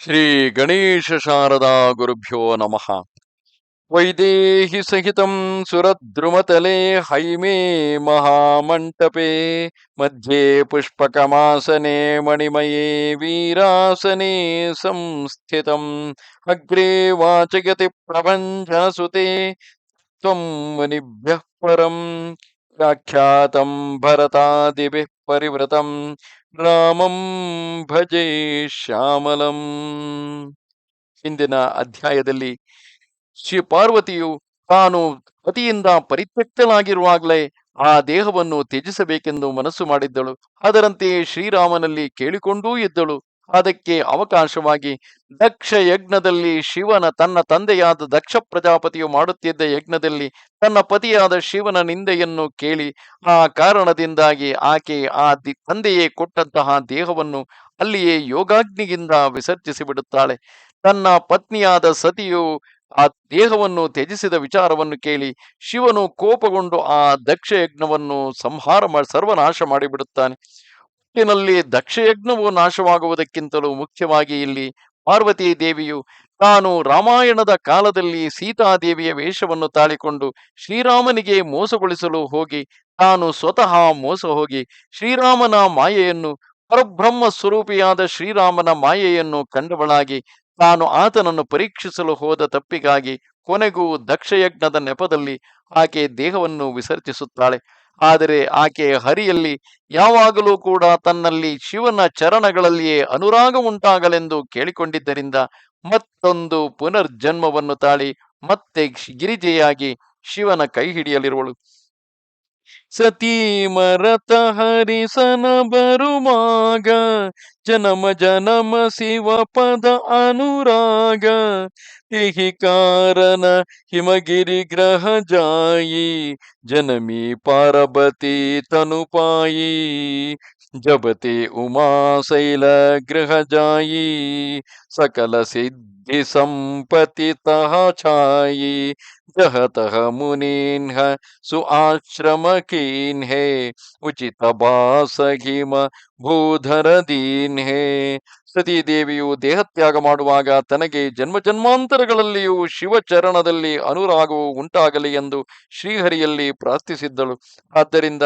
ಶ್ರೀ ಗಣೇಶ ಶಾರದಾ ಗುರುಭ್ಯೋ ನಮಃ. ವೈದೇಹಿ ಸಹಿತಂ ಸುರದ್ರುಮತಲೆ ಹೈಮೇ ಮಹಾಮಂಟಪೆ, ಮಧ್ಯೆ ಪುಷ್ಪಕಮಾಸನೆ ಮಣಿಮಯೇ ವೀರಾಸನೆ ಸಂಸ್ಥಿತಂ, ಅಗ್ರೆ ವಾಚಯತಿ ಪ್ರಪಂಚಸುತೆ ತ್ವಂ ಮುನಿಭ್ಯಃ ಪರಂ, ವ್ಯಾಖ್ಯಾತಂ ಭರತಾದಿಭಿಃ ಪರಿವೃತಂ ರಾಮಂ ಭಜೆ ಶ್ಯಾಮಲಂ ಹಿಂದಿನ ಅಧ್ಯಾಯದಲ್ಲಿ ಶ್ರೀ ಪಾರ್ವತಿಯು ತಾನು ಪತಿಯಿಂದ ಪರಿತ್ಯಕ್ತನಾಗಿರುವಾಗಲೇ ಆ ದೇಹವನ್ನು ತ್ಯಜಿಸಬೇಕೆಂದು ಮನಸ್ಸು ಮಾಡಿದ್ದಳು. ಅದರಂತೆಯೇ ಶ್ರೀರಾಮನಲ್ಲಿ ಕೇಳಿಕೊಂಡೂ ಇದ್ದಳು. ಅದಕ್ಕೆ ಅವಕಾಶವಾಗಿ ದಕ್ಷ ಯಜ್ಞದಲ್ಲಿ ಶಿವನ ತನ್ನ ತಂದೆಯಾದ ದಕ್ಷ ಪ್ರಜಾಪತಿಯು ಮಾಡುತ್ತಿದ್ದ ಯಜ್ಞದಲ್ಲಿ ತನ್ನ ಪತಿಯಾದ ಶಿವನ ನಿಂದೆಯನ್ನು ಕೇಳಿ ಆ ಕಾರಣದಿಂದಾಗಿ ಆಕೆ ಆ ತಂದೆಯೇ ಕೊಟ್ಟಂತಹ ದೇಹವನ್ನು ಅಲ್ಲಿಯೇ ಯೋಗಾಗ್ನಿಯಿಂದ ವಿಸರ್ಜಿಸಿ ಬಿಡುತ್ತಾಳೆ. ತನ್ನ ಪತ್ನಿಯಾದ ಸತಿಯು ಆ ದೇಹವನ್ನು ತ್ಯಜಿಸಿದ ವಿಚಾರವನ್ನು ಕೇಳಿ ಶಿವನು ಕೋಪಗೊಂಡು ಆ ದಕ್ಷ ಯಜ್ಞವನ್ನು ಸಂಹಾರ ಮಾಡಿ ಸರ್ವನಾಶ ಮಾಡಿಬಿಡುತ್ತಾನೆ. ಒಟ್ಟಿನಲ್ಲಿ ದಕ್ಷಯಜ್ಞವು ನಾಶವಾಗುವುದಕ್ಕಿಂತಲೂ ಮುಖ್ಯವಾಗಿ ಇಲ್ಲಿ ಪಾರ್ವತಿ ದೇವಿಯು ತಾನು ರಾಮಾಯಣದ ಕಾಲದಲ್ಲಿ ಸೀತಾದೇವಿಯ ವೇಷವನ್ನು ತಾಳಿಕೊಂಡು ಶ್ರೀರಾಮನಿಗೆ ಮೋಸಗೊಳಿಸಲು ಹೋಗಿ, ತಾನು ಸ್ವತಃ ಮೋಸ ಹೋಗಿ ಶ್ರೀರಾಮನ ಮಾಯೆಯನ್ನು, ಪರಬ್ರಹ್ಮ ಸ್ವರೂಪಿಯಾದ ಶ್ರೀರಾಮನ ಮಾಯೆಯನ್ನು ಕಂಡವಳಾಗಿ ತಾನು ಆತನನ್ನು ಪರೀಕ್ಷಿಸಲು ಹೋದ ತಪ್ಪಿಗಾಗಿ ಕೊನೆಗೂ ದಕ್ಷಯಜ್ಞದ ನೆಪದಲ್ಲಿ ಆಕೆ ದೇಹವನ್ನು ವಿಸರ್ಜಿಸುತ್ತಾಳೆ. ಆದರೆ ಆಕೆ ಹರಿಯಲ್ಲಿ ಯಾವಾಗಲೂ ಕೂಡ ತನ್ನಲ್ಲಿ ಶಿವನ ಚರಣಗಳಲ್ಲಿಯೇ ಅನುರಾಗ ಉಂಟಾಗಲೆಂದು ಕೇಳಿಕೊಂಡಿದ್ದರಿಂದ ಮತ್ತೊಂದು ಪುನರ್ಜನ್ಮವನ್ನು ತಾಳಿ ಮತ್ತೆ ಗಿರಿಜೆಯಾಗಿ ಶಿವನ ಕೈ ಹಿಡಿಯಲಿರುವಳು. ಸತೀ ಮರತ ಹರಿಸನ ಬರುವಾಗ, ಜನಮ ಜನಮ ಶಿವ ಪದ ಅನುರಾಗ, ತಿಹಿ ಕಾರಣ ಹಿಮಗಿರಿ ಗ್ರಹ ಜಾಯಿ, ಜನಮಿ ಪಾರ್ವತಿ ತನುಪಾಯಿ ಜಬತಿ ಉಮಾಶೈಲ ಗೃಹ ಜಾಯಿ, ಸಕಲ ಸಿದ್ಧಿ ಸಂಪತಿ ತಹ ಛಾಯಿ ಬಾಸ ಹಿಮ ದೀನ್ ಹೇ ಸತೀದೇವಿಯು ದೇಹತ್ಯಾಗ ಮಾಡುವಾಗ ತನಗೆ ಜನ್ಮ ಜನ್ಮಾಂತರಗಳಲ್ಲಿಯೂ ಶಿವಚರಣದಲ್ಲಿ ಅನುರಾಗವು ಉಂಟಾಗಲಿ ಎಂದು ಶ್ರೀಹರಿಯಲ್ಲಿ ಪ್ರಾರ್ಥಿಸಿದ್ದಳು. ಆದ್ದರಿಂದ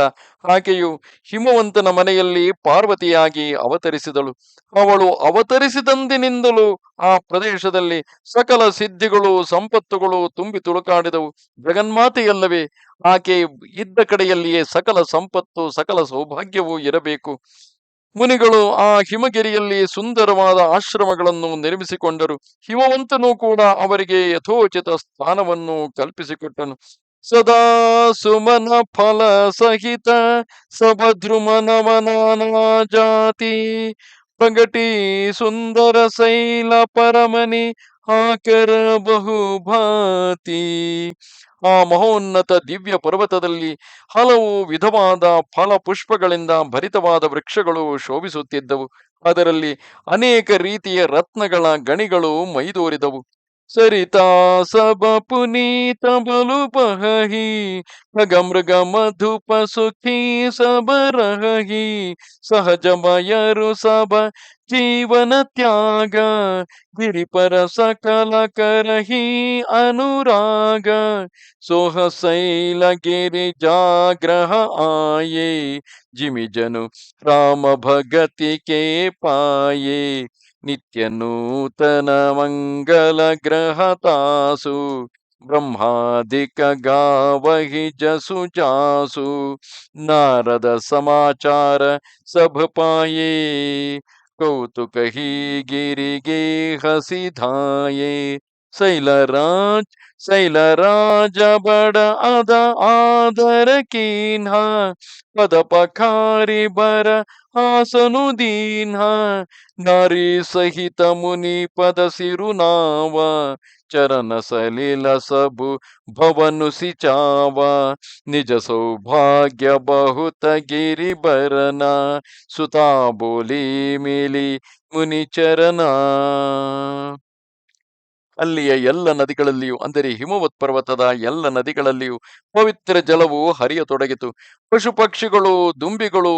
ಆಕೆಯು ಹಿಮವಂತನ ಮನೆಯಲ್ಲಿ ಪಾರ್ವತಿಯಾಗಿ ಅವತರಿಸಿದಳು. ಅವಳು ಅವತರಿಸಿದಂದಿನಿಂದಲೂ ಆ ಪ್ರದೇಶದಲ್ಲಿ ಸಕಲ ಸಿದ್ಧಿಗಳು, ಸಂಪತ್ತುಗಳು ತುಂಬಿ ತುಳುಕಾಡಿದವು ಜಗನ್ಮಾತೆಯಲ್ಲವೇ, ಆಕೆ ಇದ್ದ ಕಡೆಯಲ್ಲಿಯೇ ಸಕಲ ಸಂಪತ್ತು, ಸಕಲ ಸೌಭಾಗ್ಯವೂ ಇರಬೇಕು. ಮುನಿಗಳು ಆ ಹಿಮಗಿರಿಯಲ್ಲಿ ಸುಂದರವಾದ ಆಶ್ರಮಗಳನ್ನು ನಿರ್ಮಿಸಿಕೊಂಡರು. ಹಿಮವಂತನು ಕೂಡ ಅವರಿಗೆ ಯಥೋಚಿತ ಸ್ಥಾನವನ್ನು ಕಲ್ಪಿಸಿಕೊಟ್ಟನು. ಸದಾ ಸುಮನ ಫಲ ಸಹಿತ ಸಭದ್ರುಮನವನಾನಾ ಜಾತಿ ಪ್ರಗಟಿ ಸುಂದರ ಶೈಲ ಪರಮನಿ ಆಕರ ಬಹುಭಾತಿ ಆ ಮಹೋನ್ನತ ದಿವ್ಯ ಪರ್ವತದಲ್ಲಿ ಹಲವು ವಿಧವಾದ ಫಲ ಪುಷ್ಪಗಳಿಂದ ಭರಿತವಾದ ವೃಕ್ಷಗಳು ಶೋಭಿಸುತ್ತಿದ್ದವು. ಅದರಲ್ಲಿ ಅನೇಕ ರೀತಿಯ ರತ್ನಗಳ ಗಣಿಗಳು ಮೈದೋರಿದವು. ಸರಿತಾ ಸಬ ಪುನೀತ ಬಲು ಪಹಿ ಖಗ ಮೃಗ ಮಧುಪ ಸುಖಿ ಸಬರಹಿ ಸಹಜ ಮಯರು ಸಬ ಜೀವನ ತ್ಯಾಗ ಗಿರಿಪರ ಸಕಲ ಕರಹಿ ಅನುರಾಗ ಸೋಹ ಶೈಲ ಗಿರಿ ಜಾಗ್ರಹ ಆಯೇ ಜಿಮಿ ಜನು ರಾಮ ಭಗತಿ ಕೆ ಪಾಯೇ ನಿತ್ಯ नित्यनूतनमङ्गलग्रहतासु ब्रह्मादिकगावहि जसुजासु नारदसमाचार सभपाये हसी धाये ಶೈಲರಾಜ್ ಶೈಲರಾಜ ಬಡ ಅದ ಆದರ ಕೀನ್ಹ ಪದ ಪಖಾರಿ ಬರ ಹಾಸನು ದೀನ್ಹ ನಾರಿ ಸಹಿತ ಮುನಿ ಪದ ಸಿರುನಾವ, ಚರಣ ಸಲೀಲ ಸಬು ಭವನು ಸಿಚಾವ, ನಿಜ ಸೌಭಾಗ್ಯ ಬಹುತ ಗಿರಿ ಬರನ ಸುತಾ ಬೋಲಿ ಮಿಲಿ ಮುನಿ ಚರಣ ಅಲ್ಲಿಯ ಎಲ್ಲ ನದಿಗಳಲ್ಲಿಯೂ, ಅಂದರೆ ಹಿಮವತ್ ಪರ್ವತದ ಎಲ್ಲ ನದಿಗಳಲ್ಲಿಯೂ ಪವಿತ್ರ ಜಲವು ಹರಿಯತೊಡಗಿತು. ಪಶು ಪಕ್ಷಿಗಳು ದುಂಬಿಗಳು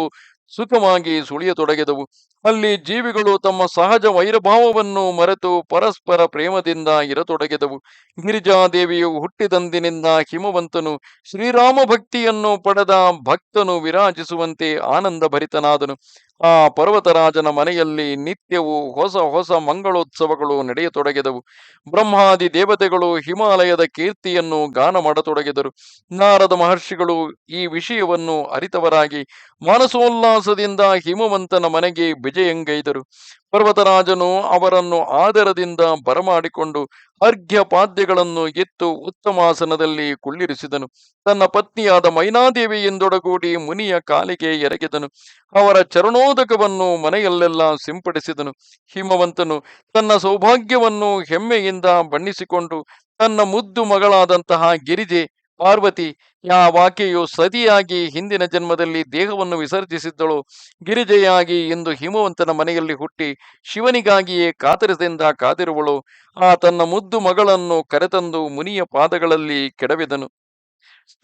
ಸುಖವಾಗಿ ಸುಳಿಯತೊಡಗಿದವು. ಅಲ್ಲಿ ಜೀವಿಗಳು ತಮ್ಮ ಸಹಜ ವೈರಭಾವವನ್ನು ಮರೆತು ಪರಸ್ಪರ ಪ್ರೇಮದಿಂದ ಇರತೊಡಗಿದವು. ಗಿರಿಜಾದೇವಿಯು ಹುಟ್ಟಿದಂದಿನಿಂದ ಹಿಮವಂತನು ಶ್ರೀರಾಮ ಭಕ್ತಿಯನ್ನು ಪಡೆದ ಭಕ್ತನು ವಿರಾಜಿಸುವಂತೆ ಆನಂದ ಭರಿತನಾದನು ಆ ಪರ್ವತರಾಜನ ಮನೆಯಲ್ಲಿ ನಿತ್ಯವೂ ಹೊಸ ಹೊಸ ಮಂಗಳೋತ್ಸವಗಳು ನಡೆಯತೊಡಗಿದವು. ಬ್ರಹ್ಮಾದಿ ದೇವತೆಗಳು ಹಿಮಾಲಯದ ಕೀರ್ತಿಯನ್ನು ಗಾನ ಮಾಡತೊಡಗಿದರು. ನಾರದ ಮಹರ್ಷಿಗಳು ಈ ವಿಷಯವನ್ನು ಅರಿತವರಾಗಿ ಮಾನಸೋಲ್ಲಾಸದಿಂದ ಹಿಮವಂತನ ಮನೆಗೆ ವಿಜಯಂಗೈದರು. ಪರ್ವತರಾಜನು ಅವರನ್ನು ಆದರದಿಂದ ಬರಮಾಡಿಕೊಂಡು ಅರ್ಘ್ಯ ಪಾದ್ಯಗಳನ್ನು ಎತ್ತು ಉತ್ತಮಾಸನದಲ್ಲಿ ಕುಳ್ಳಿರಿಸಿದನು. ತನ್ನ ಪತ್ನಿಯಾದ ಮೈನಾದೇವಿಯಿಂದೊಡಗೂಡಿ ಮುನಿಯ ಕಾಲಿಗೆ ಎರಗಿದನು. ಅವರ ಚರಣೋದಕವನ್ನು ಮನೆಯಲ್ಲೆಲ್ಲ ಸಿಂಪಡಿಸಿದನು. ಹಿಮವಂತನು ತನ್ನ ಸೌಭಾಗ್ಯವನ್ನು ಹೆಮ್ಮೆಯಿಂದ ಬಣ್ಣಿಸಿಕೊಂಡು, ತನ್ನ ಮುದ್ದು ಮಗಳಾದಂತಹ ಗಿರಿಜೆ ಪಾರ್ವತಿ ಯಾವಾಕೆಯು ಸತಿಯಾಗಿ ಹಿಂದಿನ ಜನ್ಮದಲ್ಲಿ ದೇಹವನ್ನು ವಿಸರ್ಜಿಸಿದ್ದಳು. ಗಿರಿಜೆಯಾಗಿ ಇಂದು ಹಿಮವಂತನ ಮನೆಯಲ್ಲಿ ಹುಟ್ಟಿ ಶಿವನಿಗಾಗಿಯೇ ಕಾತರದಿಂದ ಕಾದಿರುವಳು. ಆ ತನ್ನ ಮುದ್ದು ಮಗಳನ್ನು ಕರೆತಂದು ಮುನಿಯ ಪಾದಗಳಲ್ಲಿ ಕೆಡವಿದನು.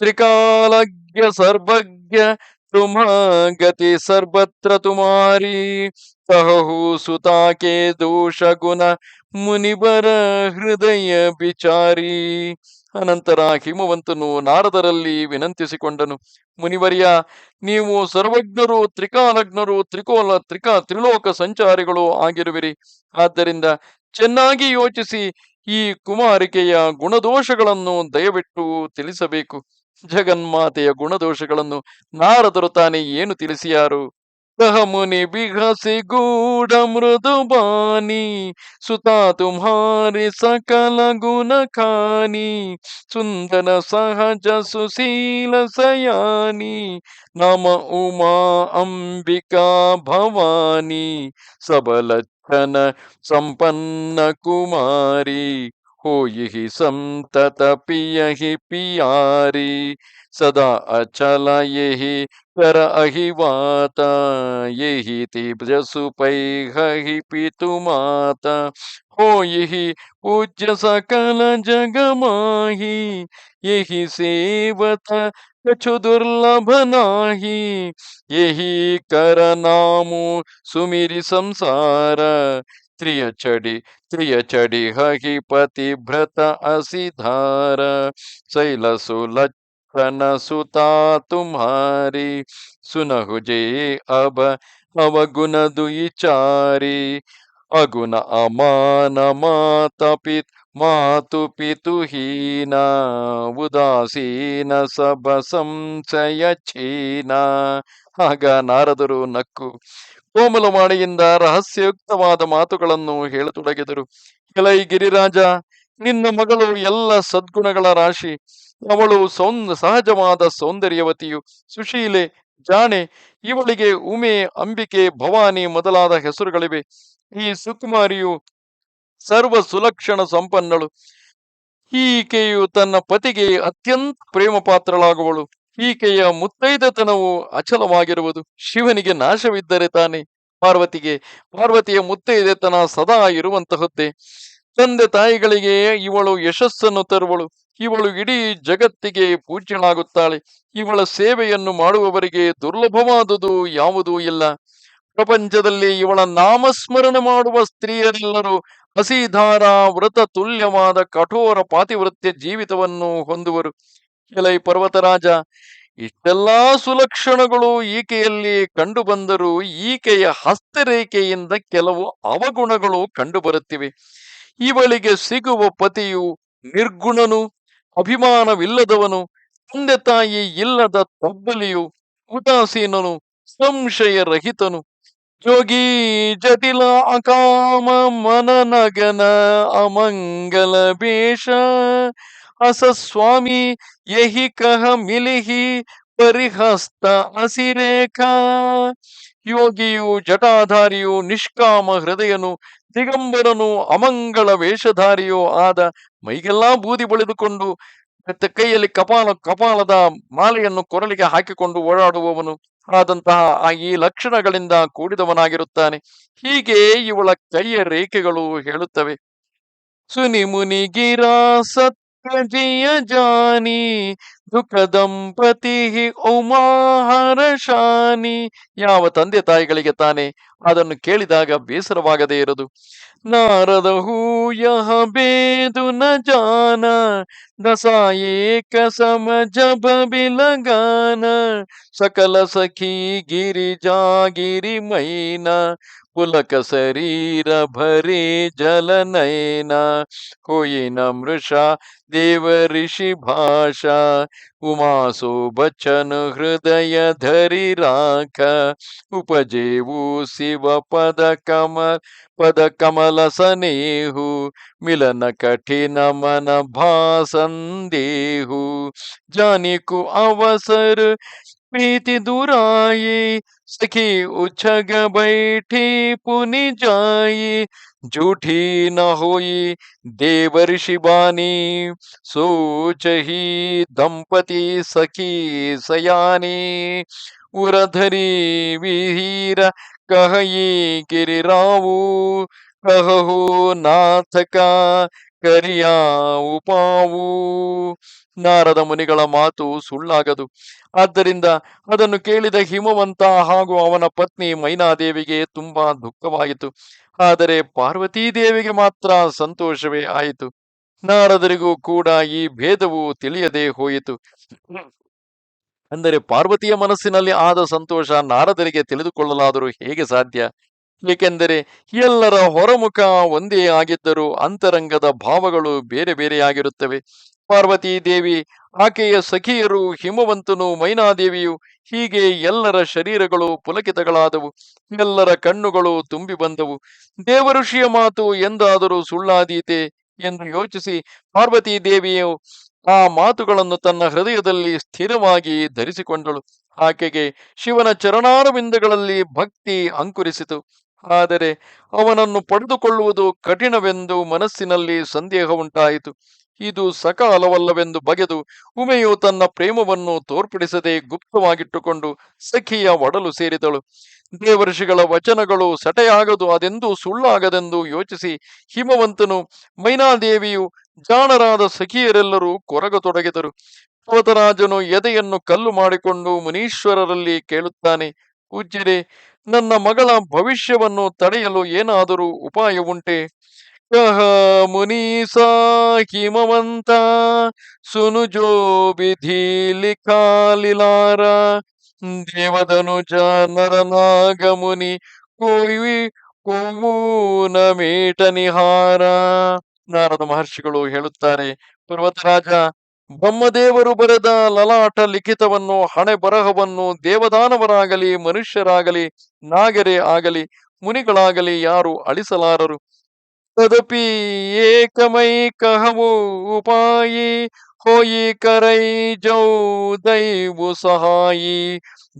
ತ್ರಿಕಾಲಜ್ಞ ಸರ್ವಜ್ಞ ತುಮ ಗತಿ ಸರ್ವತ್ರ ತುಮಾರಿ ಕಹು ಸುತಾಕೆ ದೋಷ ಗುಣ ಮುನಿಬರ ಹೃದಯ ಬಿಚಾರಿ ಅನಂತರ ಹಿಮವಂತನು ನಾರದರಲ್ಲಿ ವಿನಂತಿಸಿಕೊಂಡನು, ಮುನಿವರ್ಯ, ನೀವು ಸರ್ವಜ್ಞರು, ತ್ರಿಕಾಲಜ್ಞರು, ತ್ರಿಕೋಲ, ತ್ರಿಕಾ, ತ್ರಿಲೋಕ ಸಂಚಾರಿಗಳು ಆಗಿರುವಿರಿ. ಆದ್ದರಿಂದ ಚೆನ್ನಾಗಿ ಯೋಚಿಸಿ ಈ ಕುಮಾರಿಕೆಯ ಗುಣದೋಷಗಳನ್ನು ದಯವಿಟ್ಟು ತಿಳಿಸಬೇಕು. ಜಗನ್ಮಾತೆಯ ಗುಣದೋಷಗಳನ್ನು ನಾರದರು ತಾನೇ ಏನು ತಿಳಿಸಿಯಾರು? ಕಹ ಮುನಿ ಬಿಘಸಿ ಗೂಢ ಮೃದು ಬಾನಿ ಸುತಾ ತುಮ್ಹಾರಿ ಸಕಲ ಗುಣ ಖಾನಿ ಸುಂದರ ಸಹಜ ಸುಶೀಲ ಸಯಾನಿ ನಮ ಉಮಾ ಅಂಬಿಕಾ ಭವಾನಿ ಸಬಲಚ್ಚನ हो यही संतत पियहि पियारी, सदा अचल यहि कर अहिवात, यहि तीव्र पितु माता हो यही पूज्य सकल जगमाहि, यही सेवत कछु दुर्लभ नाही, यही कर नामो सुमिरी संसार ತ್ರಿಯಚಡಿ ತ್ರಿಯಚಡಿ ಹಿ ಪತಿಭ್ರತ ಅಸಿಧಾರ ಶೈಲಸು ಲಕ್ಷಣ ಸುತಾ ತುಮಾರಿ ಸುನಹುಜೆ ಅಬ ಅವಗುಣದು ಇಚಾರಿ, ಅಗುಣ ಅಮಾನ ಮಾತಪಿ ಮಾತು ಪಿತುಹೀನ ಉದಾಸೀನ ಸಬ ಸಂಶಯ ಚೀನ ಆಗ ನಾರದರು ನಕ್ಕು ಕೋಮಲವಾಣಿಯಿಂದ ರಹಸ್ಯಯುಕ್ತವಾದ ಮಾತುಗಳನ್ನು ಹೇಳತೊಡಗಿದರು. ಕೆಲೈ ಗಿರಿರಾಜ, ನಿನ್ನ ಮಗಳು ಎಲ್ಲ ಸದ್ಗುಣಗಳ ರಾಶಿ. ಅವಳು ಸೌಂದ ಸಹಜವಾದ ಸೌಂದರ್ಯವತಿಯು. ಸುಶೀಲೆ, ಜಾಣೆ, ಇವಳಿಗೆ ಉಮೆ, ಅಂಬಿಕೆ, ಭವಾನಿ ಮೊದಲಾದ ಹೆಸರುಗಳಿವೆ. ಈ ಸುಕುಮಾರಿಯು ಸರ್ವ ಸುಲಕ್ಷಣ ಸಂಪನ್ನಳು. ಈಕೆಯು ತನ್ನ ಪತಿಗೆ ಅತ್ಯಂತ ಪ್ರೇಮ ಪಾತ್ರಳಾಗುವಳು ಈಕೆಯ ಮುತ್ತೈದತನವು ಅಚಲವಾಗಿರುವುದು. ಶಿವನಿಗೆ ನಾಶವಿದ್ದರೆ ತಾನೆ ಪಾರ್ವತಿಗೆ, ಪಾರ್ವತಿಯ ಮುತ್ತೈದೆತನ ಸದಾ ಇರುವಂತಹದ್ದೇ. ತಂದೆ ತಾಯಿಗಳಿಗೆ ಇವಳು ಯಶಸ್ಸನ್ನು ತರುವಳು. ಇವಳು ಇಡೀ ಜಗತ್ತಿಗೆ ಪೂಜ್ಯಳಾಗುತ್ತಾಳೆ. ಇವಳ ಸೇವೆಯನ್ನು ಮಾಡುವವರಿಗೆ ದುರ್ಲಭವಾದುದು ಯಾವುದೂ ಇಲ್ಲ. ಪ್ರಪಂಚದಲ್ಲಿ ಇವಳ ನಾಮಸ್ಮರಣೆ ಮಾಡುವ ಸ್ತ್ರೀಯರೆಲ್ಲರೂ ಹಸಿಧಾರ ವ್ರತ ತುಲ್ಯವಾದ ಕಠೋರ ಪಾತಿವೃತ್ಯ ಜೀವಿತವನ್ನು ಹೊಂದುವರು. ಎಲೈ ಪರ್ವತರಾಜ, ಇಷ್ಟೆಲ್ಲಾ ಸುಲಕ್ಷಣಗಳು ಈಕೆಯಲ್ಲಿ ಕಂಡುಬಂದರೂ ಈಕೆಯ ಹಸ್ತರೇಖೆಯಿಂದ ಕೆಲವು ಅವಗುಣಗಳು ಕಂಡುಬರುತ್ತಿವೆ. ಇವಳಿಗೆ ಸಿಗುವ ಪತಿಯು ನಿರ್ಗುಣನು, ಅಭಿಮಾನವಿಲ್ಲದವನು ತಂದೆ ತಾಯಿ ಇಲ್ಲದ ತಬ್ಬಲಿಯು, ಉದಾಸೀನನು ಸಂಶಯ ರಹಿತನು ಯೋಗಿ ಜಟಿಲ ಅಕಾಮ ಮನನಗನ ಅಮಂಗಲ ಬೇಷ ಅಸ ಸ್ವಾಮಿ, ಯಹಿ ಕಹ ಮಿಲಿಹಿ ಪರಿಹಸ್ತ ಅಸಿರೇಖ. ಯೋಗಿಯು, ಜಟಾಧಾರಿಯು, ನಿಷ್ಕಾಮ ಹೃದಯನು, ದಿಗಂಬರನು ಅಮಂಗಳ ವೇಷಧಾರಿಯೋ ಆದ ಮೈಗೆಲ್ಲಾ ಬೂದಿ ಬಳಿದುಕೊಂಡು ಮತ್ತೆ ಕೈಯಲ್ಲಿ ಕಪಾಲ, ಕಪಾಲದ ಮಾಲೆಯನ್ನು ಕೊರಳಿಗೆ ಹಾಕಿಕೊಂಡು ಓಡಾಡುವವನು. ಆದಂತಹ ಆ ಈ ಲಕ್ಷಣಗಳಿಂದ ಕೂಡಿದವನಾಗಿರುತ್ತಾನೆ. ಹೀಗೆ ಇವಳ ಕೈಯ ರೇಖೆಗಳು ಹೇಳುತ್ತವೆ. ಸುನಿ ಮುನಿ ಸತ್ ಕಜಿಯ ಜಾನಿ ದುಃಖ ದಂಪತಿ ಉಮಾಹರಶಾನಿ ಯಾವ ತಂದೆ ತಾಯಿಗಳಿಗೆ ತಾನೆ ಅದನ್ನು ಕೇಳಿದಾಗ ಬೇಸರವಾಗದೇ ಇರದು ನಾರದ ಹೂಯಹ ಬೇದು ನ ಜಾನ ದಸಾಯೇಕ ಸಮ ಬಿಲಗಾನ, ಸಕಲ ಸಖಿ ಗಿರಿ ಜಾಗಿರಿ ಮೈನ पुलक शरीर भरे जल नयना, कोई न मृषा, देव ऋषि भाषा। उमासो बचन हृदय धरी राख। उपजेवु शिव पद कम, पद कमल सनेहु। मिलन कठिन मन भासन देहु। जानिकु अवसर प्रीति दुराई सखी उछग बैठी पुनि जाई। झूठी न होई देवर शिवानी। सोच ही दंपति सखी सयानी। उरधरी विहीर कहई गिरिराऊ कहो नाथ का करिया उपाऊ ನಾರದ ಮುನಿಗಳ ಮಾತು ಸುಳ್ಳಾಗದು. ಆದ್ದರಿಂದ ಅದನ್ನು ಕೇಳಿದ ಹಿಮವಂತ ಹಾಗೂ ಅವನ ಪತ್ನಿ ಮೈನಾದೇವಿಗೆ ತುಂಬಾ ದುಃಖವಾಯಿತು. ಆದರೆ ಪಾರ್ವತೀ ದೇವಿಗೆ ಮಾತ್ರ ಸಂತೋಷವೇ ಆಯಿತು. ನಾರದರಿಗೂ ಕೂಡ ಈ ಭೇದವು ತಿಳಿಯದೇ ಹೋಯಿತು. ಅಂದರೆ ಪಾರ್ವತಿಯ ಮನಸ್ಸಿನಲ್ಲಿ ಆದ ಸಂತೋಷ ನಾರದರಿಗೆ ತಿಳಿದುಕೊಳ್ಳಲಾದರೂ ಹೇಗೆ ಸಾಧ್ಯ? ಏಕೆಂದರೆ ಎಲ್ಲರ ಹೊರಮುಖ ಒಂದೇ ಆಗಿದ್ದರೂ ಅಂತರಂಗದ ಭಾವಗಳು ಬೇರೆ ಬೇರೆಯಾಗಿರುತ್ತವೆ. ಪಾರ್ವತಿ ದೇವಿ, ಆಕೆಯ ಸಖಿಯರು ಹಿಮವಂತನು, ಮೈನಾದೇವಿಯು ಹೀಗೆ ಎಲ್ಲರ ಶರೀರಗಳು ಪುಲಕಿತಗಳಾದವು. ಎಲ್ಲರ ಕಣ್ಣುಗಳು ತುಂಬಿ ಬಂದವು. ದೇವಋಷಿಯ ಮಾತು ಎಂದಾದರೂ ಸುಳ್ಳಾದೀತೆ ಎಂದು ಯೋಚಿಸಿ ಪಾರ್ವತಿ ದೇವಿಯು ಆ ಮಾತುಗಳನ್ನು ತನ್ನ ಹೃದಯದಲ್ಲಿ ಸ್ಥಿರವಾಗಿ ಧರಿಸಿಕೊಂಡಳು. ಆಕೆಗೆ ಶಿವನ ಚರಣಾರವಿಂದಗಳಲ್ಲಿ ಭಕ್ತಿ ಅಂಕುರಿಸಿತು. ಆದರೆ ಅವನನ್ನು ಪಡೆದುಕೊಳ್ಳುವುದು ಕಠಿಣವೆಂದು ಮನಸ್ಸಿನಲ್ಲಿ ಸಂದೇಹ ಉಂಟಾಯಿತು ಇದು ಸಕಾಲವಲ್ಲವೆಂದು ಬಗೆದು ಉಮೆಯು ತನ್ನ ಪ್ರೇಮವನ್ನು ತೋರ್ಪಡಿಸದೆ ಗುಪ್ತವಾಗಿಟ್ಟುಕೊಂಡು ಸಖಿಯ ಒಡಲು ಸೇರಿದಳು. ದೇವರ್ಷಿಗಳ ವಚನಗಳು ಸಟೆಯಾಗದು, ಅದೆಂದು ಸುಳ್ಳಾಗದೆಂದು ಯೋಚಿಸಿ ಹಿಮವಂತನು ಮೈನಾದೇವಿಯು ಜಾಣರಾದ ಸಖಿಯರೆಲ್ಲರೂ ಕೊರಗತೊಡಗಿದರು. ಪರ್ವತರಾಜನು ಎದೆಯನ್ನು ಕಲ್ಲು ಮಾಡಿಕೊಂಡು ಮುನೀಶ್ವರರಲ್ಲಿ ಕೇಳುತ್ತಾನೆ ಪೂಜ್ಯರೇ ನನ್ನ ಮಗಳ ಭವಿಷ್ಯವನ್ನು ತಡೆಯಲು ಏನಾದರೂ ಉಪಾಯವುಂಟೆ? ಕಹ ಮುನೀಸಾ ಹಿಮವಂತ, ಸುನು ಜೋ ವಿಧಿ ಲಿಖಾಲಿಲಾರ ದೇವದನುಜ ನರನಾಗ ಮುನಿ ಕೋವಿ ಕೋವೂನ ಮೇಟ ನಿಹಾರ. ನಾರದ ಮಹರ್ಷಿಗಳು ಹೇಳುತ್ತಾರೆ, ಪರ್ವತರಾಜ, ಬ್ರಹ್ಮದೇವರು ಬರೆದ ಲಲಾಟ ಲಿಖಿತವನ್ನು, ಹಣೆ ಬರಹವನ್ನು ದೇವದಾನವರಾಗಲಿ, ಮನುಷ್ಯರಾಗಲಿ, ನಾಗರೇ ಆಗಲಿ, ಮುನಿಗಳಾಗಲಿ ಯಾರು ಅಳಿಸಲಾರರು. तदपि एकमैकहमु उपायी होयि करै जौ दैवु सहायी।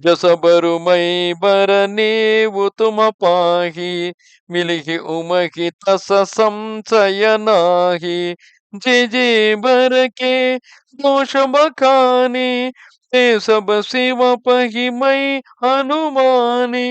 जसबरु मै बर नीवु तुम पाहि मिलिहि उमहि तस संशय नाहि। जे जे बर के दोष बखाने ते सब शिव पहि मै हनुमाने।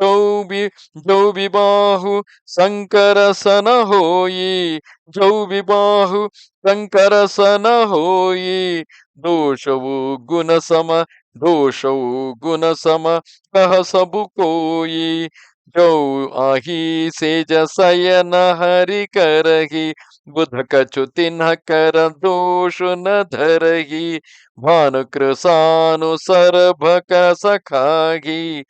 ಜೌಬಿ ಜೌಬಿ ಬಾಹು ಸಂಕರಸನ ಹೋಯಿ. ಜೌಬಿ ಬಾಹು ಸಂಕರಸನ ಹೋಯಿ. ದೋಷವು ಗುಣಸಮ ದೋಷವು ಗುಣಸಮ, ಸಹಸಬು ಕೋಯಿ. ಜೌ ಆಹಿ ಸೇಜ ಸಯನ ಹರಿ ಕರಹಿ, ಬುಧಕ ಚುತಿನ ಕರ ದೋಷು ನ ಧರಹಿ. ಭಾನುಕೃಸಾನುಸರ ಭಕ ಸಖಾಗಿ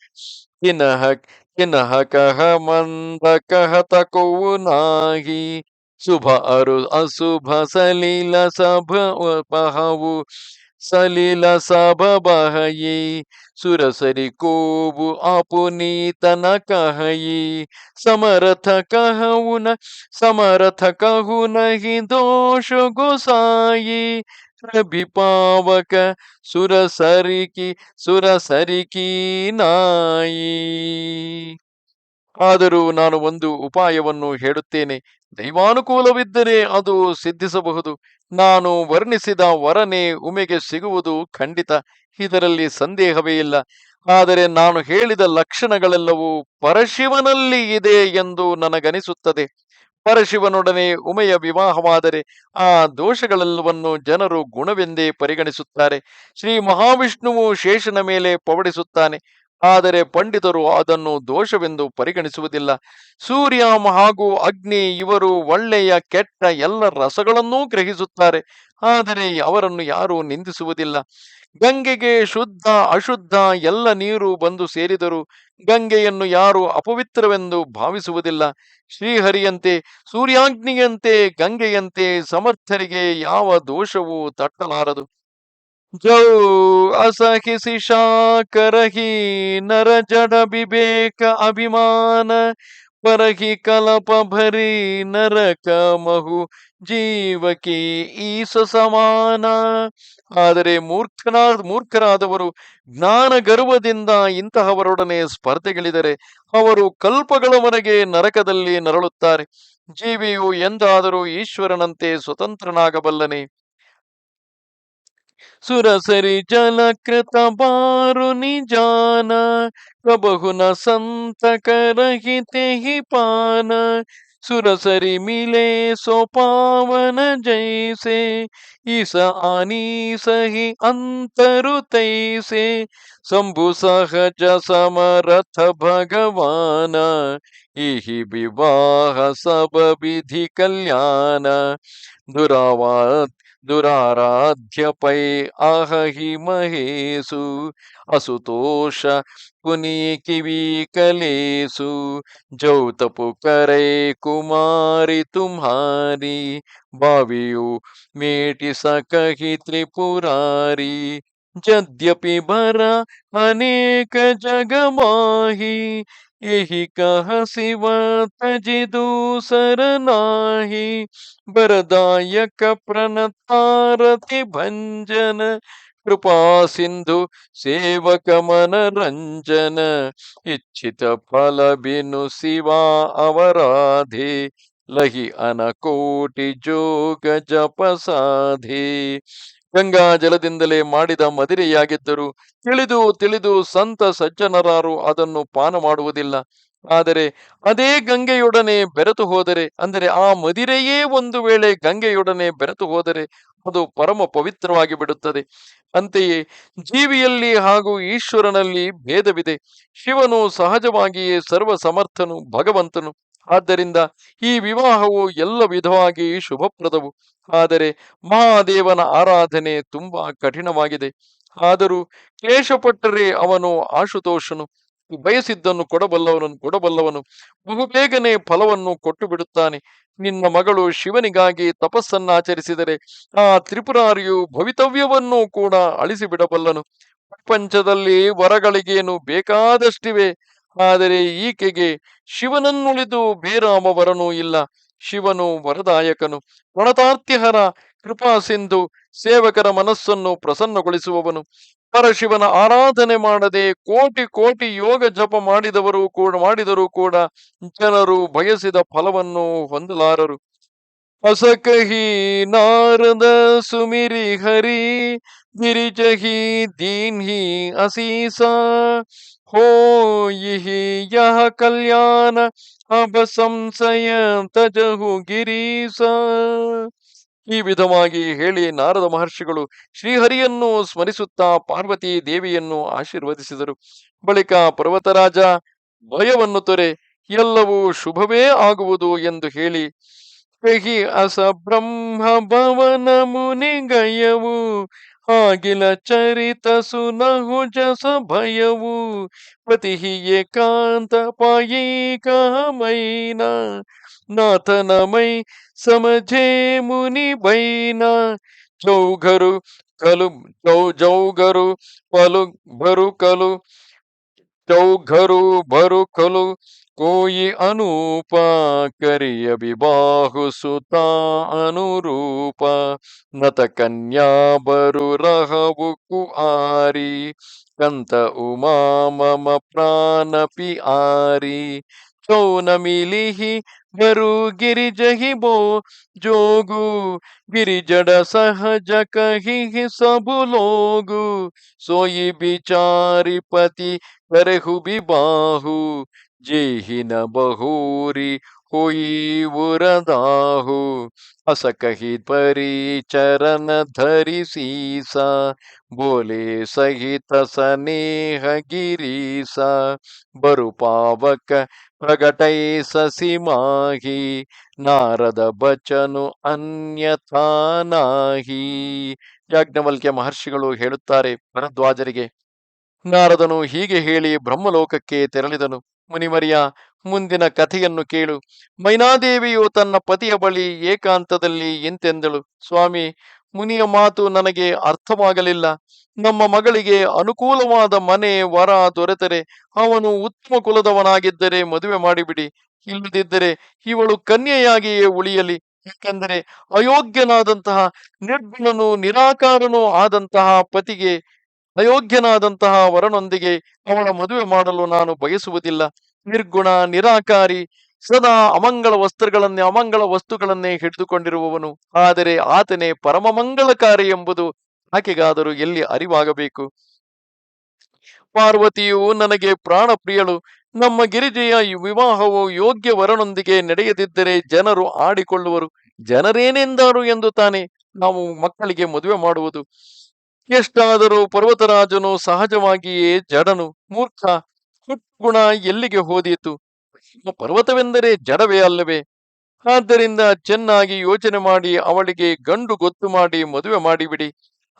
हिनः किनह कह मंद कह तको नाही। शुभ अरु अशुभ सलील सब पहु ಸಲೀಲ ಸಬಬಹಯಿ ಸುರಸರಿ ಕೋಬು ಅಪುನೀತನ ಕಹಯಿ ಸಮರಥ ಕಹುನ ಸಮರಥ ಕಹುನ ಹಿ ದೋಷ ಗುಸಾಯಿ ರಬಿ ಪಾವಕ ಸುರಸರಿಕಿ ಸುರಸರಿಕಿ ನಾಯಿ. ಆದರೂ ನಾನು ಒಂದು ಉಪಾಯವನ್ನು ಹೇಳುತ್ತೇನೆ. ದೈವಾನುಕೂಲವಿದ್ದರೆ ಅದು ಸಿದ್ಧಿಸಬಹುದು. ನಾನು ವರ್ಣಿಸಿದ ವರನೇ ಉಮೆಗೆ ಸಿಗುವುದು ಖಂಡಿತ, ಇದರಲ್ಲಿ ಸಂದೇಹವೇ ಇಲ್ಲ. ಆದರೆ ನಾನು ಹೇಳಿದ ಲಕ್ಷಣಗಳೆಲ್ಲವೂ ಪರಶಿವನಲ್ಲಿ ಇದೆ ಎಂದು ನನಗನಿಸುತ್ತದೆ. ಪರಶಿವನೊಡನೆ ಉಮೆಯ ವಿವಾಹವಾದರೆ ಆ ದೋಷಗಳೆಲ್ಲವನ್ನು ಜನರು ಗುಣವೆಂದೇ ಪರಿಗಣಿಸುತ್ತಾರೆ. ಶ್ರೀ ಮಹಾವಿಷ್ಣುವು ಶೇಷನ ಮೇಲೆ ಪವಡಿಸುತ್ತಾನೆ. ಆದರೆ ಪಂಡಿತರು ಅದನ್ನು ದೋಷವೆಂದು ಪರಿಗಣಿಸುವುದಿಲ್ಲ. ಸೂರ್ಯ ಹಾಗೂ ಅಗ್ನಿ ಇವರು ಒಳ್ಳೆಯ, ಕೆಟ್ಟ ಎಲ್ಲ ರಸಗಳನ್ನೂ ಗ್ರಹಿಸುತ್ತಾರೆ. ಆದರೆ ಅವರನ್ನು ಯಾರೂ ನಿಂದಿಸುವುದಿಲ್ಲ. ಗಂಗೆಗೆ ಶುದ್ಧ, ಅಶುದ್ಧ ಎಲ್ಲ ನೀರು ಬಂದು ಸೇರಿದರು ಗಂಗೆಯನ್ನು ಯಾರು ಅಪವಿತ್ರವೆಂದು ಭಾವಿಸುವುದಿಲ್ಲ. ಶ್ರೀಹರಿಯಂತೆ, ಸೂರ್ಯಾಗ್ನಿಯಂತೆ, ಗಂಗೆಯಂತೆ ಸಮರ್ಥರಿಗೆ ಯಾವ ದೋಷವೂ ತಟ್ಟಲಾರದು. ಜೌ ಅಸಹಿಸಿ ಶಾಕರಹಿ ನರ ಜಡ ಬಿಬೇಕ ಅಭಿಮಾನ ಪರಹಿ ಕಲಪ ಭರಿ ನರಕ ಮಹು ಜೀವಕಿ ಈಸ ಸಮಾನ ಆದರೆ ಮೂರ್ಖನಾ ಮೂರ್ಖರಾದವರು ಜ್ಞಾನ ಗರ್ವದಿಂದ ಇಂತಹವರೊಡನೆ ಸ್ಪರ್ಧೆಗಳಿದರೆ ಅವರು ಕಲ್ಪಗಳವರೆಗೆ ನರಕದಲ್ಲಿ ನರಳುತ್ತಾರೆ. ಜೀವಿಯು ಎಂದಾದರೂ ಈಶ್ವರನಂತೆ ಸ್ವತಂತ್ರನಾಗಬಲ್ಲನೆ. ಸುರಸರಿ ಜಲಕೃತ ಬಾರು ನಿಜಾನ ಕಬಹುನ ಸಂತ ಕರಹಿತೆ ಹಿ ಪಾನ ಸುರಸರಿ ಮಿಲೆ ಸೋಪಾವನ ಜೈಸೆ ಈಸ ಆನೀಸಹಿ ಅಂತರು ತೈಸೆ ಶಂಭು ಸಹಜ ಸಮರಥ ಭಗವಾನ ಇಹಿ ವಿವಾಹ ಸಬ ವಿಧಿ ಕಲ್ಯಾಣ ದುರಾವಾ ದುರಾರಾಧ್ಯ दुराराध्यपै आहहि महेषु असुतोष कुनीकिविकलेषु जौ तपु करे कुमारी तुम्हारी, बावियो मेटि सकहि त्रिपुरारी, यद्यपि भरा अनेक जगमाही यही कह शिव तजि दूसर नाही बरदायक प्रणतारति भंजन कृपा सिंधु सेवक मनरंजन इच्छित फल बिनु शिवा अवराधे लहि अनकोटि जोग जप साधे ಗಂಗಾ ಜಲದಿಂದಲೇ ಮಾಡಿದ ಮದಿರೆಯಾಗಿದ್ದರು ತಿಳಿದು ತಿಳಿದು ಸಂತ ಸಜ್ಜನರಾರು ಅದನ್ನು ಪಾನ ಮಾಡುವುದಿಲ್ಲ. ಆದರೆ ಅದೇ ಗಂಗೆಯೊಡನೆ ಬೆರೆತು ಹೋದರೆ, ಅಂದರೆ ಆ ಮದಿರೆಯೇ ಒಂದು ವೇಳೆ ಗಂಗೆಯೊಡನೆ ಬೆರೆತು ಹೋದರೆ ಅದು ಪರಮ ಪವಿತ್ರವಾಗಿ ಬಿಡುತ್ತದೆ. ಅಂತೆಯೇ ಜೀವಿಯಲ್ಲಿ ಹಾಗೂ ಈಶ್ವರನಲ್ಲಿ ಭೇದವಿದೆ. ಶಿವನು ಸಹಜವಾಗಿಯೇ ಸರ್ವ ಸಮರ್ಥನು ಭಗವಂತನು. ಆದ್ದರಿಂದ ಈ ವಿವಾಹವು ಎಲ್ಲ ವಿಧವಾಗಿ ಶುಭಪ್ರದವು. ಆದರೆ ಮಹಾದೇವನ ಆರಾಧನೆ ತುಂಬಾ ಕಠಿಣವಾಗಿದೆ. ಆದರೂ ಕ್ಲೇಶಪಟ್ಟರೆ ಅವನು ಆಶುತೋಷನು. ಬಯಸಿದ್ದನ್ನು ಕೊಡಬಲ್ಲವನು ಕೊಡಬಲ್ಲವನು. ಬಹುಬೇಗನೆ ಫಲವನ್ನು ಕೊಟ್ಟು ಬಿಡುತ್ತಾನೆ ನಿನ್ನ ಮಗಳು ಶಿವನಿಗಾಗಿ ತಪಸ್ಸನ್ನಾಚರಿಸಿದರೆ ಆ ತ್ರಿಪುರಾರಿಯು ಭವಿತವ್ಯವನ್ನು ಕೂಡ ಅಳಿಸಿ ಬಿಡಬಲ್ಲನು ಪ್ರಪಂಚದಲ್ಲಿ ವರಗಳಿಗೇನು ಬೇಕಾದಷ್ಟಿವೆ. ಆದರೆ ಈಕೆಗೆ ಶಿವನನ್ನುಳಿದು ಬೇರಾಮ ವರನೂ ಇಲ್ಲ. ಶಿವನು ವರದಾಯಕನು. ಪ್ರಣತಾರ್ಥಿಹರ ಕೃಪಾ ಸಿಂಧು ಸೇವಕರ ಮನಸ್ಸನ್ನು ಪ್ರಸನ್ನಗೊಳಿಸುವವನು. ಪರಶಿವನ ಆರಾಧನೆ ಮಾಡದೆ ಕೋಟಿ ಕೋಟಿ ಯೋಗ ಜಪ ಮಾಡಿದವರು ಕೂಡ, ಮಾಡಿದರೂ ಕೂಡ ಜನರು ಬಯಸಿದ ಫಲವನ್ನು ಹೊಂದಲಾರರು. ಅಸಕಹಿ ನಾರದ ಸುಮಿರಿ ಹರಿ, ಗಿರಿಜಹಿ ದೀನ್ಹಿ ಅಸೀಸ ಹೋ ಇಹಿ ಯಹ ಕಲ್ಯಾಣ ಅಬ ಸಂಶಯ ತಜಹು ಗಿರೀಸ ಈ ವಿಧವಾಗಿ ಹೇಳಿ ನಾರದ ಮಹರ್ಷಿಗಳು ಶ್ರೀಹರಿಯನ್ನು ಸ್ಮರಿಸುತ್ತಾ ಪಾರ್ವತಿ ದೇವಿಯನ್ನು ಆಶೀರ್ವದಿಸಿದರು. ಬಳಿಕ ಪರ್ವತರಾಜ ಭಯವನ್ನು ತೊರೆ, ಎಲ್ಲವೂ ಶುಭವೇ ಆಗುವುದು ಎಂದು ಹೇಳಿ ಅಸ ಬ್ರಹ್ಮ ಭವನ ಮುನಿ ಹಾಗಿಲ ಚರಿತ ಸುನಹುಜ ಸಭಯವು ಮತಿ ಏಕಾಂತ ಪಾಯೇಕಮೈನ ನಾಥನಮೈ ಸಮಜೇ ಮುನಿ ಬೈನ ಚೌಘರು ಕಲು ಚೌ ಜೌಗರು ಪಲು ಭರು ಕಲು ಚೌಘರು ಭರು ಕಲು ಕೋಯಿ ಅನೂಪ ಕರಿಯ ವಿಬಾಹು ಸುತ ಅನುರೂಪ ನತ ಕನ್ಯಾ ಬರು ರಹವು ಕುಆರಿ ಕಂತ ಉಮಾ ಮಮ ಪ್ರಾಣಪಿ ಆರಿ ಚೌನ ಮಿಲಿಹಿ ಬರು ಗಿರಿಜಹಿ ಬೋ ಜೋಗು ಗಿರಿಜಡ ಸಹಜ ಕಹಿ ಸಬು ಲೋಗು ಸೋಯಿ ಬಿಚಾರಿ ಪತಿ ಕರೆಹು ಬಿಬಾಹು ಜೇಹಿನ कही परी ಉರದಾಹು ಅಸಕಹಿ ಪರಿಚರನ ಧರಿಸೀಸ ಬೋಲೆ ಸಹಿತ ಸನೇಹ ಗಿರೀಸ ಬರು ಪಾವಕ ಪ್ರಗಟೈ ಸಸಿಮಾಹಿ ನಾರದ ಬಚನು ಅನ್ಯಥಾ ನಾಹಿ ಯಾಜ್ಞವಲ್ಕ್ಯ ಮಹರ್ಷಿಗಳು ಹೇಳುತ್ತಾರೆ ಭರದ್ವಾಜರಿಗೆ, ನಾರದನು ಹೀಗೆ ಹೇಳಿ ಬ್ರಹ್ಮಲೋಕಕ್ಕೆ ತೆರಳಿದನು. ಮುನಿಮರಿಯ ಮುಂದಿನ ಕಥೆಯನ್ನು ಕೇಳು. ಮೈನಾದೇವಿಯು ತನ್ನ ಪತಿಯ ಬಳಿ ಏಕಾಂತದಲ್ಲಿ ಎಂತೆಂದಳು ಸ್ವಾಮಿ, ಮುನಿಯ ಮಾತು ನನಗೆ ಅರ್ಥವಾಗಲಿಲ್ಲ. ನಮ್ಮ ಮಗಳಿಗೆ ಅನುಕೂಲವಾದ ಮನೆ, ವರ ದೊರೆತರೆ. ಅವನು ಉತ್ತಮ ಕುಲದವನಾಗಿದ್ದರೆ ಮದುವೆ ಮಾಡಿಬಿಡಿ. ಇಲ್ಲದಿದ್ದರೆ ಇವಳು ಕನ್ಯೆಯಾಗಿಯೇ ಉಳಿಯಲಿ. ಯಾಕೆಂದರೆ ಅಯೋಗ್ಯನಾದಂತಹ, ನಿರ್ಗುಣನು ನಿರಾಕಾರನೂ ಆದಂತಹ ಪತಿಗೆ ಅಯೋಗ್ಯನಾದಂತಹ ವರನೊಂದಿಗೆ ಅವಳ ಮದುವೆ ಮಾಡಲು ನಾನು ಬಯಸುವುದಿಲ್ಲ. ನಿರ್ಗುಣ, ನಿರಾಕಾರಿ, ಸದಾ ಅಮಂಗಳ ವಸ್ತ್ರಗಳನ್ನೇ, ಅಮಂಗಳ ವಸ್ತುಗಳನ್ನೇ ಹಿಡಿದುಕೊಂಡಿರುವವನು. ಆದರೆ ಆತನೇ ಪರಮ ಮಂಗಳಕಾರಿ ಎಂಬುದು ಆಕೆಗಾದರೂ ಎಲ್ಲಿ ಅರಿವಾಗಬೇಕು? ಪಾರ್ವತಿಯು ನನಗೆ ಪ್ರಾಣ ಪ್ರಿಯಳು ನಮ್ಮ ಗಿರಿಜೆಯ ವಿವಾಹವು ಯೋಗ್ಯ ವರನೊಂದಿಗೆ ನಡೆಯದಿದ್ದರೆ ಜನರು ಆಡಿಕೊಳ್ಳುವರು. ಜನರೇನೆಂದರು ಎಂದು ತಾನೆ ನಾವು ಮಕ್ಕಳಿಗೆ ಮದುವೆ ಮಾಡುವುದು. ಎಷ್ಟಾದರೂ ಪರ್ವತರಾಜನು ಸಹಜವಾಗಿಯೇ ಜಡನು. ಮೂರ್ಖ ಗುಣ ಎಲ್ಲಿಗೆ ಹೋದೀತು? ಪರ್ವತವೆಂದರೆ ಜಡವೇ ಅಲ್ಲವೇ? ಆದ್ದರಿಂದ ಚೆನ್ನಾಗಿ ಯೋಚನೆ ಮಾಡಿ ಅವಳಿಗೆ ಗಂಡು ಗೊತ್ತು ಮಾಡಿ ಮದುವೆ ಮಾಡಿಬಿಡಿ.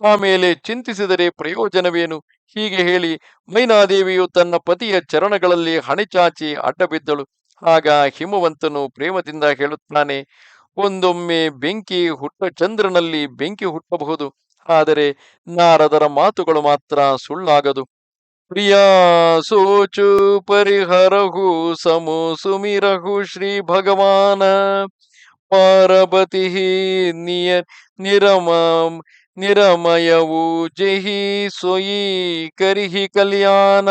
ಆಮೇಲೆ ಚಿಂತಿಸಿದರೆ ಪ್ರಯೋಜನವೇನು? ಹೀಗೆ ಹೇಳಿ ಮೈನಾದೇವಿಯು ತನ್ನ ಪತಿಯ ಚರಣಗಳಲ್ಲಿ ಹಣಿಚಾಚಿ ಅಡ್ಡಬಿದ್ದಳು. ಆಗ ಹಿಮವಂತನು ಪ್ರೇಮದಿಂದ ಹೇಳುತ್ತಾನೆ, ಒಂದೊಮ್ಮೆ ಬೆಂಕಿ ಹುಟ್ಟ ಚಂದ್ರನಲ್ಲಿ ಬೆಂಕಿ ಹುಟ್ಟಬಹುದು. ಆದರೆ ನಾರದರ ಮಾತುಗಳು ಮಾತ್ರ ಸುಳ್ಳಾಗದು. ಪ್ರಿಯ ಸೋಚು ಪರಿಹರಹು ಸಮು ಸುಮಿರಹು ಶ್ರೀ ಭಗವಾನ. ಪಾರ್ವತಿ ನಿಯ ನಿರಮ ನಿರಮಯವು ಜಹಿ ಸೊಯಿ ಕರಿಹಿ ಕಲ್ಯಾಣ.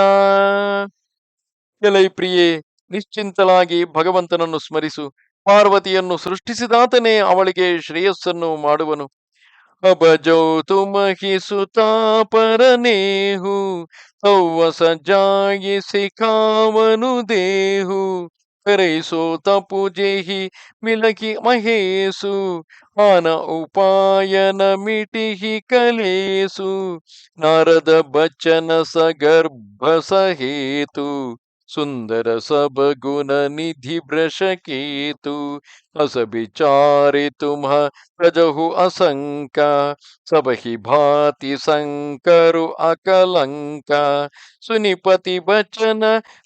ಕೆಲೈ ಪ್ರಿಯೆ ನಿಶ್ಚಿಂತಲಾಗಿ ಭಗವಂತನನ್ನು ಸ್ಮರಿಸು. ಪಾರ್ವತಿಯನ್ನು ಸೃಷ್ಟಿಸಿದಾತನೇ ಅವಳಿಗೆ ಶ್ರೇಯಸ್ಸನ್ನು ಮಾಡುವನು. अब जो तुम ही सुता परने हु तव तो सजाय सिखावनु देहु। करेसो तपु जेहि मिलकी महेशु, आन उपायन मिटिहि कलेसु नारद बचन सगर्भ सहेतु। सुंदर सब गुण निधि ब्रश के तु अस विचारि तुम प्रजहु असंका। सब ही भाति संकरु अकलंका। सुनिपति बचन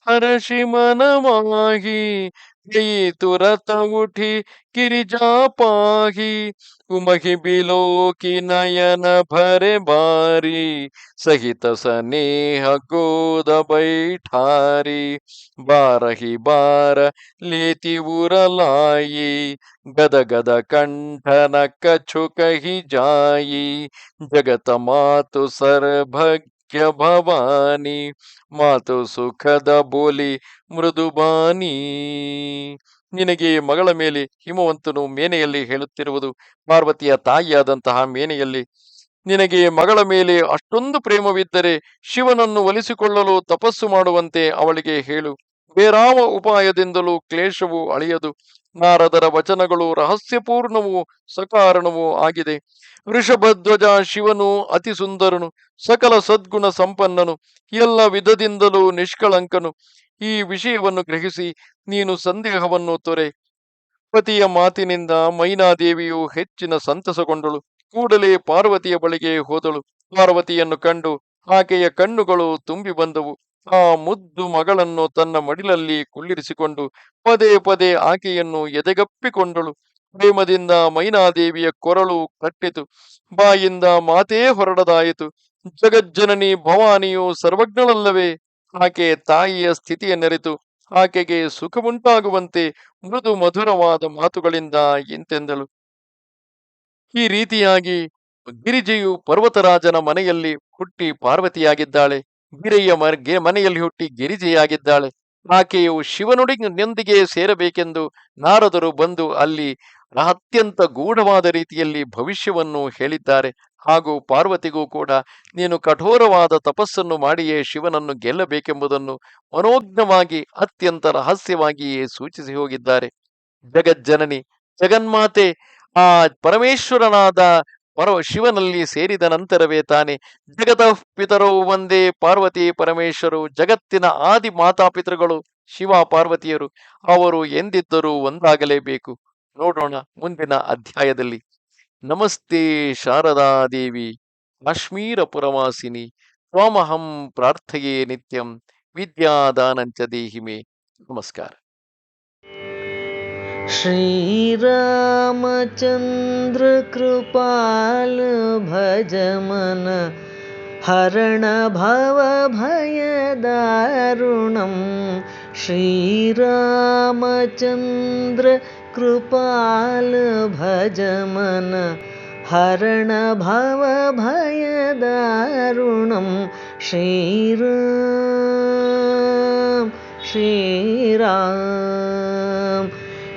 हर्षि मन माही गई तुरत उठी गिरिजा पाही। उमहि बिलो की नयन भरे बारी, सहित सनेह गोद बैठारी। बारही बार लेती उर लाई, गद गद कंठ न कछु कही जाई। जगत मातु सर्भ ಸರ್ಭಗ್ಯ ಭವಾನಿ, ಮಾತು ಸುಖದ ಬೋಲಿ ಮೃದುಬಾನಿ ನಿನಗೆ ಮಗಳ ಮೇಲೆ ಹಿಮವಂತನು ಮೇನೆಯಲ್ಲಿ ಹೇಳುತ್ತಿರುವುದು, ಪಾರ್ವತಿಯ ತಾಯಿಯಾದಂತಹ ಮೇನೆಯಲ್ಲಿ. ನಿನಗೆ ಮಗಳ ಮೇಲೆ ಅಷ್ಟೊಂದು ಪ್ರೇಮವಿದ್ದರೆ ಶಿವನನ್ನು ಒಲಿಸಿಕೊಳ್ಳಲು ತಪಸ್ಸು ಮಾಡುವಂತೆ ಅವಳಿಗೆ ಹೇಳು. ಬೇರಾವ ಉಪಾಯದಿಂದಲೂ ಕ್ಲೇಶವು ಅಳಿಯದು. ನಾರದರ ವಚನಗಳು ರಹಸ್ಯಪೂರ್ಣವೂ ಸಕಾರಣವೂ ಆಗಿದೆ. ವೃಷಭಧ್ವಜ ಶಿವನು ಅತಿ ಸುಂದರನು, ಸಕಲ ಸದ್ಗುಣ ಸಂಪನ್ನನು, ಎಲ್ಲ ವಿಧದಿಂದಲೂ ನಿಷ್ಕಳಂಕನು. ಈ ವಿಷಯವನ್ನು ಗ್ರಹಿಸಿ ನೀನು ಸಂದೇಹವನ್ನು ತೊರೆ. ಪತಿಯ ಮಾತಿನಿಂದ ಮೈನಾದೇವಿಯು ಹೆಚ್ಚಿನ ಸಂತಸಗೊಂಡಳು. ಕೂಡಲೇ ಪಾರ್ವತಿಯ ಬಳಿಗೆ ಹೋದಳು. ಪಾರ್ವತಿಯನ್ನು ಕಂಡು ಆಕೆಯ ಕಣ್ಣುಗಳು ತುಂಬಿ ಬಂದವು. ಆ ಮುದ್ದು ಮಗಳನ್ನು ತನ್ನ ಮಡಿಲಲ್ಲಿ ಕುಳ್ಳಿರಿಸಿಕೊಂಡು ಪದೇ ಪದೇ ಆಕೆಯನ್ನು ಎದೆಗಪ್ಪಿಕೊಂಡಳು. ಪ್ರೇಮದಿಂದ ಮೈನಾದೇವಿಯ ಕೊರಳು ಕಟ್ಟಿತು. ಬಾಯಿಂದ ಮಾತೇ ಹೊರಡದಾಯಿತು. ಜಗಜ್ಜನನಿ ಭವಾನಿಯು ಸರ್ವಜ್ಞಳಲ್ಲವೇ ಆಕೆ ತಾಯಿಯ ಸ್ಥಿತಿಯನ್ನೆರೆತು ಆಕೆಗೆ ಸುಖವುಂಟಾಗುವಂತೆ ಮೃದು ಮಧುರವಾದ ಮಾತುಗಳಿಂದ ಇಂತೆಂದಳು. ಈ ರೀತಿಯಾಗಿ ಗಿರಿಜೆಯು ಪರ್ವತರಾಜನ ಮನೆಯಲ್ಲಿ ಹುಟ್ಟಿ ಪಾರ್ವತಿಯಾಗಿದ್ದಾಳೆ. ಗಿರಿಯ ಮರ್ಗೆ ಮನೆಯಲ್ಲಿ ಹುಟ್ಟಿ ಗಿರಿಜೆಯಾಗಿದ್ದಾಳೆ. ಆಕೆಯು ಶಿವನುಡಿನೊಂದಿಗೆ ಸೇರಬೇಕೆಂದು ನಾರದರು ಬಂದು ಅಲ್ಲಿ ಅತ್ಯಂತ ಗೂಢವಾದ ರೀತಿಯಲ್ಲಿ ಭವಿಷ್ಯವನ್ನು ಹೇಳಿದ್ದಾರೆ. ಹಾಗೂ ಪಾರ್ವತಿಗೂ ಕೂಡ, ನೀನು ಕಠೋರವಾದ ತಪಸ್ಸನ್ನು ಮಾಡಿಯೇ ಶಿವನನ್ನು ಗೆಲ್ಲಬೇಕೆಂಬುದನ್ನು ಮನೋಜ್ಞವಾಗಿ, ಅತ್ಯಂತ ರಹಸ್ಯವಾಗಿಯೇ ಸೂಚಿಸಿ ಹೋಗಿದ್ದಾರೆ. ಜಗಜ್ಜನನಿ, ಜಗನ್ಮಾತೆ, ಆ ಪರಮೇಶ್ವರನಾದ ಪರ ಶಿವನಲ್ಲಿ ಸೇರಿದ ನಂತರವೇ ತಾನೆ ಜಗತ ಪಿತರೋ ಒಂದೇ ಪಾರ್ವತಿ ಪರಮೇಶ್ವರು, ಜಗತ್ತಿನ ಆದಿ ಮಾತಾಪಿತೃಗಳು ಶಿವ ಪಾರ್ವತಿಯರು. ಅವರು ಎಂದಿದ್ದರೂ ಒಂದಾಗಲೇಬೇಕು. ನೋಡೋಣ ಮುಂದಿನ ಅಧ್ಯಾಯದಲ್ಲಿ. ನಮಸ್ತೆ ಶಾರದಾ ದೇವಿ, ಕಾಶ್ಮೀರ ಪುರವಾಸಿನಿ, ತ್ವಾಮಹಂ ಪ್ರಾರ್ಥೆಯೇ ನಿತ್ಯಂ, ವಿದ್ಯಾದಾನಂಚ ದೇಹಿಮೆ. ನಮಸ್ಕಾರ. श्रीरामचन्द्र कृपाल भजमन हरणभवभयदारुणं ऋणं श्रीरामचन्द्र कृपाल भजम हरण श्रीराम।